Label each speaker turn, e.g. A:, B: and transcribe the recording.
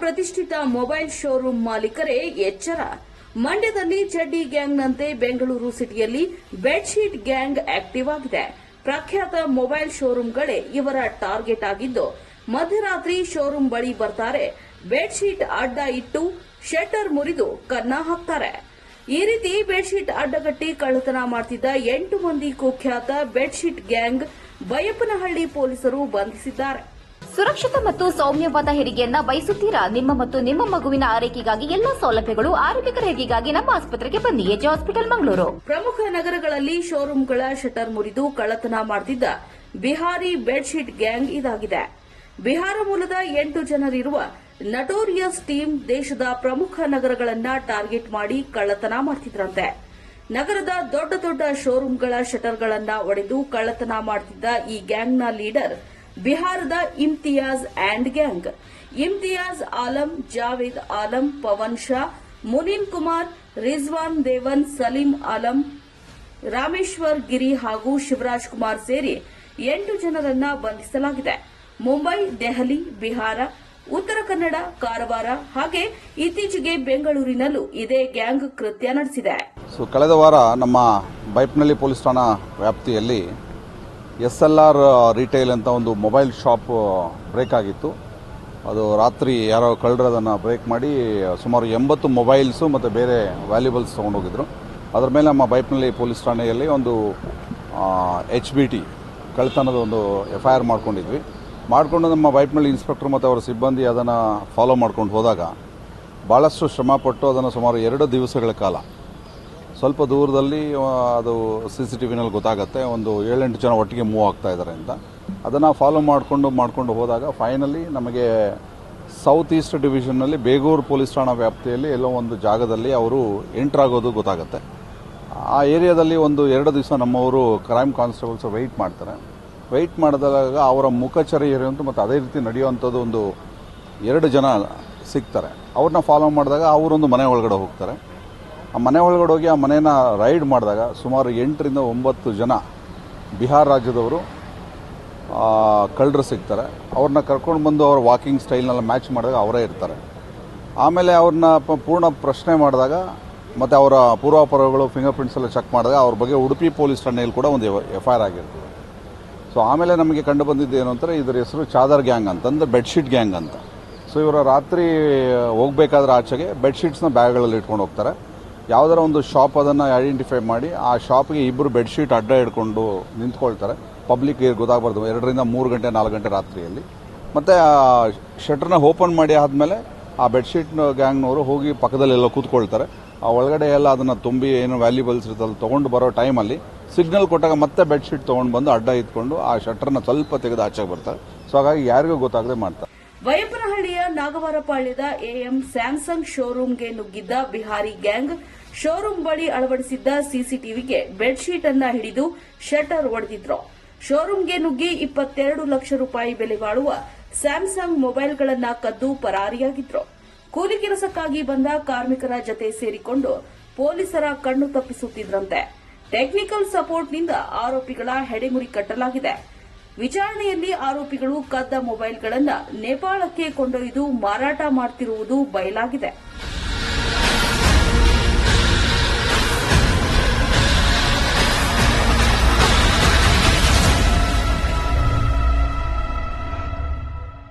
A: ಪ್ರತಿಷ್ಠಿತ mobile showroom ಮಾಲೀಕರೇ ಎಚ್ಚರ. ಮಂಡ್ಯದಲ್ಲಿ ಚಡ್ಡಿ ಗ್ಯಾಂಗ್ನಂತೆ ಬೆಂಗಳೂರು ಸಿಟಿಯಲ್ಲಿ ಬೆಡ್ಶೀಟ್ ಗ್ಯಾಂಗ್ ಆಕ್ಟಿವ್ ಆಗಿದೆ ಪ್ರಖ್ಯಾತ ಮೊಬೈಲ್ ಶೋರೂಮ್ಗಳೇ ಇವರ ಟಾರ್ಗೆಟ್ ಆಗಿದ್ದು, ಮಧ್ಯರಾತ್ರಿ ಶೋರೂಮ್ ಬಳಿ ಬರ್ತಾರೆ. ಬೆಡ್ಶೀಟ್ ಅಡ್ಡ ಇಟ್ಟು ಶಟರ್ ಮುರಿದು ಕನ್ನ ಹಾಕ್ತಾರೆ. ಈ ರೀತಿ ಬೆಡ್ಶೀಟ್ ಅಡ್ಡಗಟ್ಟಿ ಕಳ್ಳತನ ಮಾಡ್ತಿದ್ದ ಎಂಟು ಮಂದಿ ಕುಖ್ಯಾತ ಬೆಡ್ಶೀಟ್ ಗ್ಯಾಂಗ್ ಬೈಯಪ್ಪನಹಳ್ಳಿ ಪೊಲೀಸರು ಬಂಧಿಸಿದ್ದಾರೆ.
B: ಸುರಕ್ಷಿತ ಮತ್ತು ಸೌಮ್ಯವಾದ ಹೆರಿಗೆಯನ್ನ ಬಯಸುತ್ತೀರಾ? ನಿಮ್ಮ ಮತ್ತು ನಿಮ್ಮ ಮಗುವಿನ ಆರೈಕೆಗಾಗಿ ಎಲ್ಲಾ ಸೌಲಭ್ಯಗಳು ಆರೋಗ್ಯಕರ ಹೆರಿಗೆಗಾಗಿ ನಮ್ಮ ಆಸ್ಪತ್ರೆಗೆ ಬನ್ನಿ. AJ hospital, Mangaluru.
A: ಪ್ರಮುಖ ನಗರಗಳಲ್ಲಿ ಶೋರೂಮ್ಗಳ ಶಟರ್ ಮುರಿದು ಕಳ್ಳತನ ಮಾಡುತ್ತಿದ್ದ ಬಿಹಾರಿ ಬೆಡ್ಶೀಟ್ ಗ್ಯಾಂಗ್ ಇದಾಗಿದೆ. ಬಿಹಾರ ಮೂಲದ ಎಂಟು ಜನರಿರುವ ನಟೋರಿಯಸ್ ಟೀಮ್ ದೇಶದ ಪ್ರಮುಖ ನಗರಗಳನ್ನ ಟಾರ್ಗೆಟ್ ಮಾಡಿ ಕಳ್ಳತನ ಮಾಡ್ತಿದ್ರಂತೆ. ನಗರದ ದೊಡ್ಡ ದೊಡ್ಡ ಶೋರೂಮ್ಗಳ ಶಟರ್ಗಳನ್ನ ಒಡೆದು ಕಳ್ಳತನ ಮಾಡುತ್ತಿದ್ದ ಈ ಗ್ಯಾಂಗ್ನ ಲೀಡರ್ ಬಿಹಾರದ ಇಮ್ತಿಯಾಜ್ ಆಂಡ್ ಗ್ಯಾಂಗ್. ಇಮ್ತಿಯಾಜ್ ಆಲಂ, ಜಾವೇದ್ ಆಲಂ, ಪವನ್ ಶಾ, ಮುನೀನ್ ಕುಮಾರ್, ರಿಜ್ವಾನ್ ದೇವನ್, ಸಲೀಂ ಆಲಂ, ರಾಮೇಶ್ವರ್ ಗಿರಿ ಹಾಗೂ ಶಿವರಾಜ್ ಕುಮಾರ್ ಸೇರಿ ಎಂಟು ಜನರನ್ನ ಬಂಧಿಸಲಾಗಿದೆ. ಮುಂಬೈ, ದೆಹಲಿ, ಬಿಹಾರ, ಉತ್ತರ ಕನ್ನಡ, ಕಾರವಾರ ಹಾಗೆ ಇತ್ತೀಚೆಗೆ ಬೆಂಗಳೂರಿನಲ್ಲೂ ಇದೇ ಗ್ಯಾಂಗ್ ಕೃತ್ಯ ನಡೆಸಿದೆ.
C: ಕಳೆದ ವಾರ ನಮ್ಮ ಬೈಪ್ನಳ್ಳಿ ಪೊಲೀಸ್ ಠಾಣಾ ವ್ಯಾಪ್ತಿಯಲ್ಲಿ ಎಸ್ ಎಲ್ ಆರ್ ರಿಟೈಲ್ ಅಂತ ಒಂದು ಮೊಬೈಲ್ ಶಾಪ್ ಬ್ರೇಕ್ ಆಗಿತ್ತು. ಅದು ರಾತ್ರಿ ಯಾರೋ ಕಳ್ಳರು ಅದನ್ನು ಬ್ರೇಕ್ ಮಾಡಿ, ಸುಮಾರು ಎಂಬತ್ತು ಮೊಬೈಲ್ಸು ಮತ್ತು ಬೇರೆ ವ್ಯಾಲ್ಯೂಬಲ್ಸ್ ತೊಗೊಂಡೋಗಿದ್ರು. ಅದರ ಮೇಲೆ ನಮ್ಮ ಬೈಪ್ನಲ್ಲಿ ಪೊಲೀಸ್ ಠಾಣೆಯಲ್ಲಿ ಒಂದು ಎಚ್ ಬಿ ಟಿ ಕಳ್ತನದ ಒಂದು ಎಫ್ ಐ ಆರ್ ಮಾಡ್ಕೊಂಡಿದ್ವಿ. ಮಾಡಿಕೊಂಡು ನಮ್ಮ ಬೈಪ್ನಲ್ಲಿ ಇನ್ಸ್ಪೆಕ್ಟರ್ ಮತ್ತು ಅವರ ಸಿಬ್ಬಂದಿ ಅದನ್ನು ಫಾಲೋ ಮಾಡ್ಕೊಂಡು ಹೋದಾಗ ಭಾಳಷ್ಟು ಶ್ರಮಪಟ್ಟು ಅದನ್ನು ಸುಮಾರು ಎರಡು ದಿವಸಗಳ ಕಾಲ ಸ್ವಲ್ಪ ದೂರದಲ್ಲಿ ಅದು ಸಿ ಸಿ ಟಿ ವಿನಲ್ಲಿ ಗೊತ್ತಾಗುತ್ತೆ. ಒಂದು ಏಳೆಂಟು ಜನ ಒಟ್ಟಿಗೆ ಮೂವ್ ಆಗ್ತಾ ಇದ್ದಾರೆ ಅಂತ. ಅದನ್ನು ಫಾಲೋ ಮಾಡಿಕೊಂಡು ಮಾಡಿಕೊಂಡು ಹೋದಾಗ ಫೈನಲಿ ನಮಗೆ ಸೌತ್ ಈಸ್ಟ್ ಡಿವಿಷನ್ನಲ್ಲಿ ಬೇಗೂರು ಪೊಲೀಸ್ ಠಾಣಾ ವ್ಯಾಪ್ತಿಯಲ್ಲಿ ಎಲ್ಲೋ ಒಂದು ಜಾಗದಲ್ಲಿ ಅವರು ಎಂಟ್ರ್ ಆಗೋದು ಗೊತ್ತಾಗುತ್ತೆ. ಆ ಏರಿಯಾದಲ್ಲಿ ಒಂದು ಎರಡು ದಿವಸ ನಮ್ಮವರು ಕ್ರೈಮ್ ಕಾನ್ಸ್ಟೇಬಲ್ಸ್ ವೆಯ್ಟ್ ಮಾಡ್ತಾರೆ. ವೆಯ್ಟ್ ಮಾಡಿದಾಗ ಅವರ ಮುಖಚರಿ ಇರುವಂಥ ಮತ್ತು ಅದೇ ರೀತಿ ನಡೆಯುವಂಥದ್ದು ಒಂದು ಎರಡು ಜನ ಸಿಗ್ತಾರೆ. ಅವ್ರನ್ನ ಫಾಲೋ ಮಾಡಿದಾಗ ಅವರೊಂದು ಮನೆ ಒಳಗಡೆ ಹೋಗ್ತಾರೆ. ಆ ಮನೆ ಒಳಗಡೆ ಹೋಗಿ ಆ ಮನೇನ ರೈಡ್ ಮಾಡಿದಾಗ ಸುಮಾರು ಎಂಟರಿಂದ ಒಂಬತ್ತು ಜನ ಬಿಹಾರ್ ರಾಜ್ಯದವರು ಕಳ್ಳರು ಸಿಗ್ತಾರೆ. ಅವ್ರನ್ನ ಕರ್ಕೊಂಡು ಬಂದು ಅವ್ರ ವಾಕಿಂಗ್ ಸ್ಟೈಲ್ನೆಲ್ಲ ಮ್ಯಾಚ್ ಮಾಡಿದಾಗ ಅವರೇ ಇರ್ತಾರೆ. ಆಮೇಲೆ ಅವ್ರನ್ನ ಪೂರ್ಣ ಪ್ರಶ್ನೆ ಮಾಡಿದಾಗ ಮತ್ತು ಅವರ ಪೂರ್ವಾಪರಗಳು ಫಿಂಗರ್ ಪ್ರಿಂಟ್ಸ್ ಎಲ್ಲ ಚೆಕ್ ಮಾಡಿದಾಗ ಅವ್ರ ಬಗ್ಗೆ ಉಡುಪಿ ಪೊಲೀಸ್ ಠಾಣೆಯಲ್ಲಿ ಕೂಡ ಒಂದು ಎಫ್ ಐ ಆರ್ ಆಗಿರ್ತದೆ. ಸೊ ಆಮೇಲೆ ನಮಗೆ ಕಂಡು ಬಂದಿದ್ದು ಏನು ಅಂತಾರೆ ಇದರ ಹೆಸರು ಚಾದರ್ ಗ್ಯಾಂಗ್ ಅಂತಂದ್ರೆ ಬೆಡ್ಶೀಟ್ ಗ್ಯಾಂಗ್ ಅಂತ. ಸೊ ಇವರು ರಾತ್ರಿ ಹೋಗಬೇಕಾದ್ರೆ ಆಚೆಗೆ ಬೆಡ್ಶೀಟ್ಸ್ನ ಬ್ಯಾಗ್ಗಳಲ್ಲಿ ಇಟ್ಕೊಂಡು ಹೋಗ್ತಾರೆ. ಯಾವುದಾರ ಒಂದು ಶಾಪ್ ಅದನ್ನು ಐಡೆಂಟಿಫೈ ಮಾಡಿ, ಆ ಶಾಪ್ಗೆ ಇಬ್ಬರು ಬೆಡ್ಶೀಟ್ ಅಡ್ಡ ಹಿಡ್ಕೊಂಡು ನಿಂತ್ಕೊಳ್ತಾರೆ. ಪಬ್ಲಿಕ್ ಗೊತ್ತಾಗಬಾರ್ದು. ಎರಡರಿಂದ ಮೂರು ಗಂಟೆ, ನಾಲ್ಕು ಗಂಟೆ ರಾತ್ರಿಯಲ್ಲಿ. ಮತ್ತು ಆ ಶಟ್ರನ್ನ ಓಪನ್ ಮಾಡಿ ಆದಮೇಲೆ ಆ ಬೆಡ್ಶೀಟ್ ಗ್ಯಾಂಗ್ನವರು ಹೋಗಿ ಪಕ್ಕದಲ್ಲೆಲ್ಲ ಕೂತ್ಕೊಳ್ತಾರೆ. ಆ ಒಳಗಡೆ ಎಲ್ಲ ಅದನ್ನು ತುಂಬಿ ಏನು ವ್ಯಾಲ್ಯೂಬಲ್ಸ್ ಇರ್ತಲ್ಲ ತೊಗೊಂಡು ಬರೋ ಟೈಮಲ್ಲಿ ಸಿಗ್ನಲ್ ಕೊಟ್ಟಾಗ ಮತ್ತೆ ಬೆಡ್ಶೀಟ್ ತೊಗೊಂಡು ಬಂದು ಅಡ್ಡ ಇಟ್ಕೊಂಡು ಆ ಶಟ್ರನ್ನ ಸ್ವಲ್ಪ ತೆಗೆದು ಆಚೆಗೆ ಬರ್ತಾರೆ. ಸೊ ಹಾಗಾಗಿ ಯಾರಿಗೂ ಗೊತ್ತಾಗದೆ ಮಾಡ್ತಾರೆ.
A: ಬೈಯಪ್ಪನಹಳ್ಳಿಯ ನಾಗವಾರಪಾಳ್ಯದ ಎಎಂ ಸ್ಯಾಮ್ಸಂಗ್ ಶೋರೂಂಗೆ ನುಗ್ಗಿದ್ದ ಬಿಹಾರಿ ಗ್ಯಾಂಗ್ ಶೋರೂಮ್ ಬಳಿ ಅಳವಡಿಸಿದ್ದ ಸಿಸಿಟಿವಿಗೆ ಬೆಡ್ಶೀಟ್ ಅನ್ನ ಹಿಡಿದು ಶಟರ್ ಒಡೆದಿದ್ರು ಶೋರೂಂಗೆ ನುಗ್ಗಿ ಇಪ್ಪತ್ತೆರಡು ಲಕ್ಷ ರೂಪಾಯಿ ಬೆಲೆ ಬಾಳುವ ಸ್ಯಾಮ್ಸಂಗ್ ಮೊಬೈಲ್ಗಳನ್ನ ಕದ್ದು ಪರಾರಿಯಾಗಿದ್ರು. ಕೂಲಿ ಕೆಲಸಕ್ಕಾಗಿ ಬಂದ ಕಾರ್ಮಿಕರ ಜತೆ ಸೇರಿಕೊಂಡು ಪೊಲೀಸರ ಕಣ್ಣು ತಪ್ಪಿಸುತ್ತಿದ್ರಂತೆ. ಟೆಕ್ನಿಕಲ್ ಸಪೋರ್ಟ್ನಿಂದ ಆರೋಪಿಗಳ ಹೆಡೆಮುರಿ ಕಟ್ಟಲಾಗಿದೆ. ವಿಚಾರಣೆಯಲ್ಲಿ ಆರೋಪಿಗಳು ಕದ್ದ ಮೊಬೈಲ್ಗಳನ್ನು ನೇಪಾಳಕ್ಕೆ ಕೊಂಡೊಯ್ದು ಮಾರಾಟ ಮಾಡ್ತಿರುವುದು ಬಯಲಾಗಿದೆ.